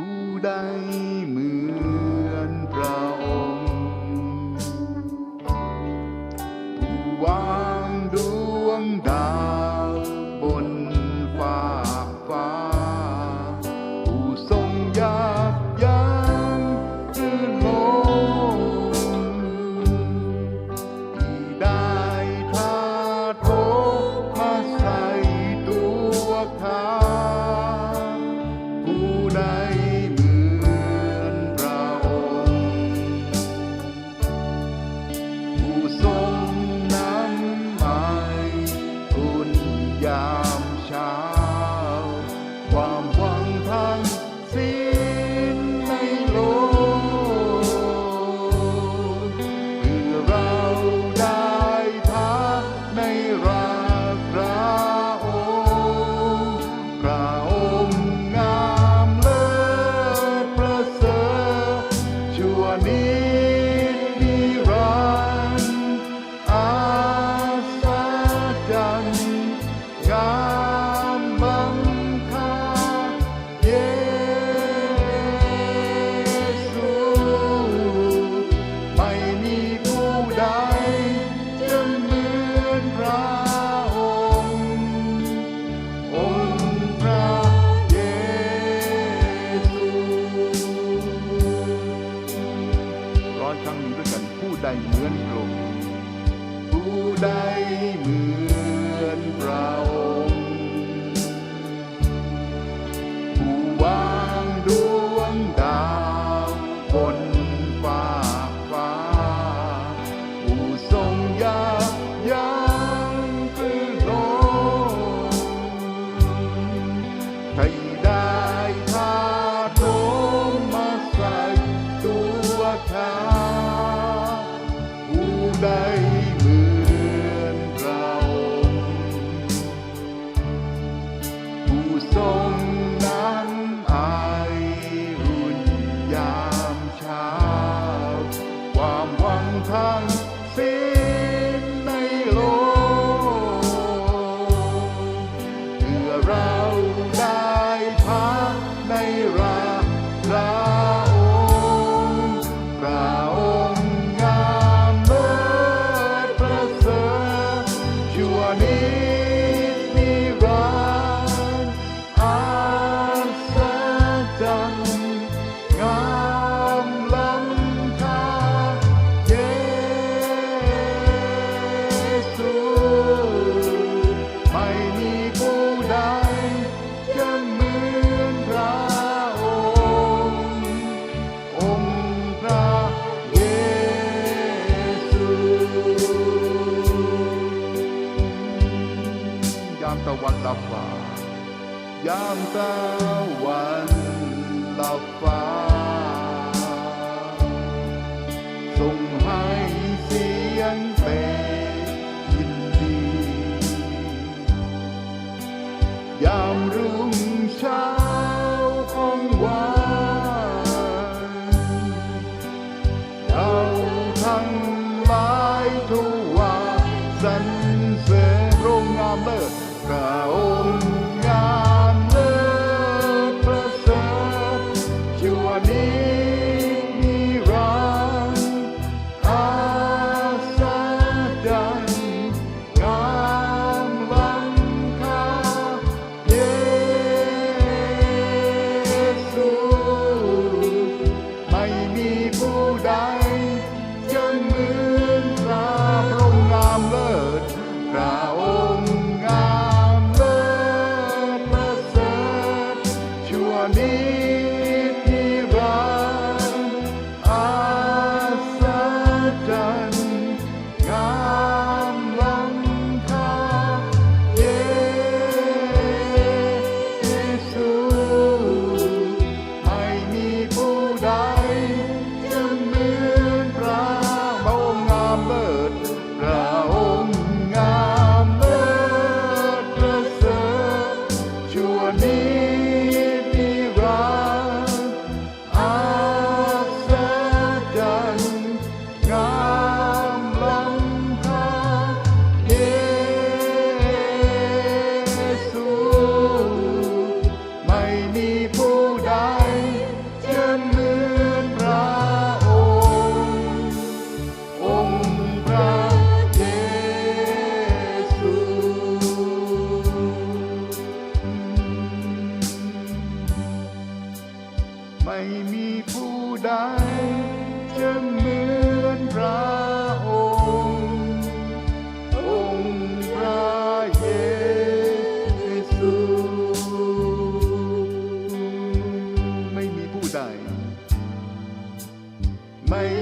ผู้ใดเหมือนเรา Yeah. ได้เหมือนเราผู้วางดวงดาวบน hung ยามตะวันหลับฟ้าส่งให้เสียงเป็นยินดี ยามรุ่งเช้าของวันเราทั้งหลายทุวัสรรเสริญโรงงามเลิพระองค์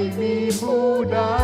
me who died.